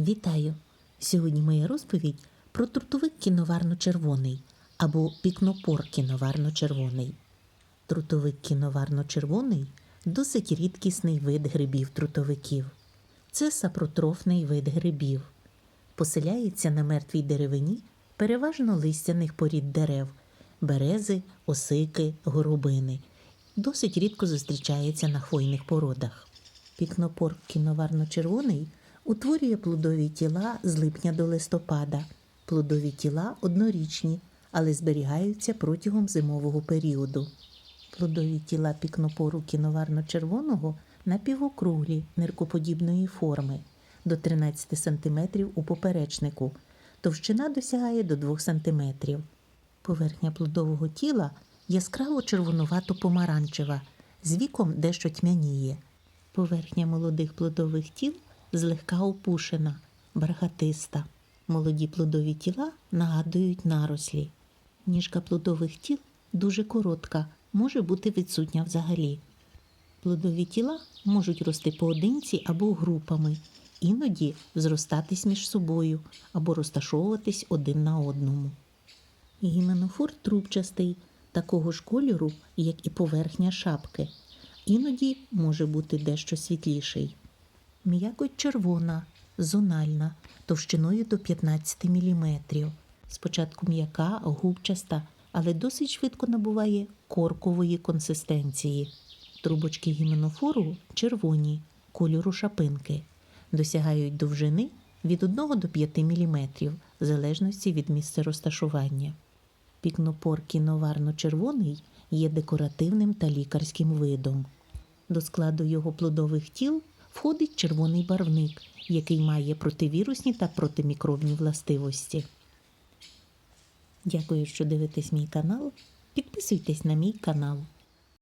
Вітаю! Сьогодні моя розповідь про трутовик кіноварно-червоний або пікнопор кіноварно-червоний. Трутовик кіноварно-червоний досить рідкісний вид грибів-трутовиків. Це сапротрофний вид грибів. Поселяється на мертвій деревині переважно листяних порід дерев берези, осики, горобини. Досить рідко зустрічається на хвойних породах. Пікнопор кіноварно-червоний утворює плодові тіла з липня до листопада. Плодові тіла однорічні, але зберігаються протягом зимового періоду. Плодові тіла пікнопору кіноварно-червоного напівокруглі ниркоподібної форми до 13 см у поперечнику. Товщина досягає до 2 см. Поверхня плодового тіла яскраво червонувато-помаранчева, з віком дещо тьмяніє. Поверхня молодих плодових тіл злегка опушена, бархатиста. Молоді плодові тіла нагадують нарослі. Ніжка плодових тіл дуже коротка, може бути відсутня взагалі. Плодові тіла можуть рости поодинці або групами, іноді зростатись між собою або розташовуватись один на одному. Гіменофор трубчастий, такого ж кольору, як і поверхня шапки. Іноді може бути дещо світліший. М'якоть червона, зональна, товщиною до 15 мм. Спочатку м'яка, губчаста, але досить швидко набуває коркової консистенції. Трубочки гіменофору червоні, кольору шапинки, досягають довжини від 1 до 5 мм, в залежності від місця розташування. Пікнопор кіноварно-червоний є декоративним та лікарським видом. До складу його плодових тіл входить червоний барвник, який має противірусні та протимікробні властивості. Дякую, що дивитесь мій канал. Підписуйтесь на мій канал.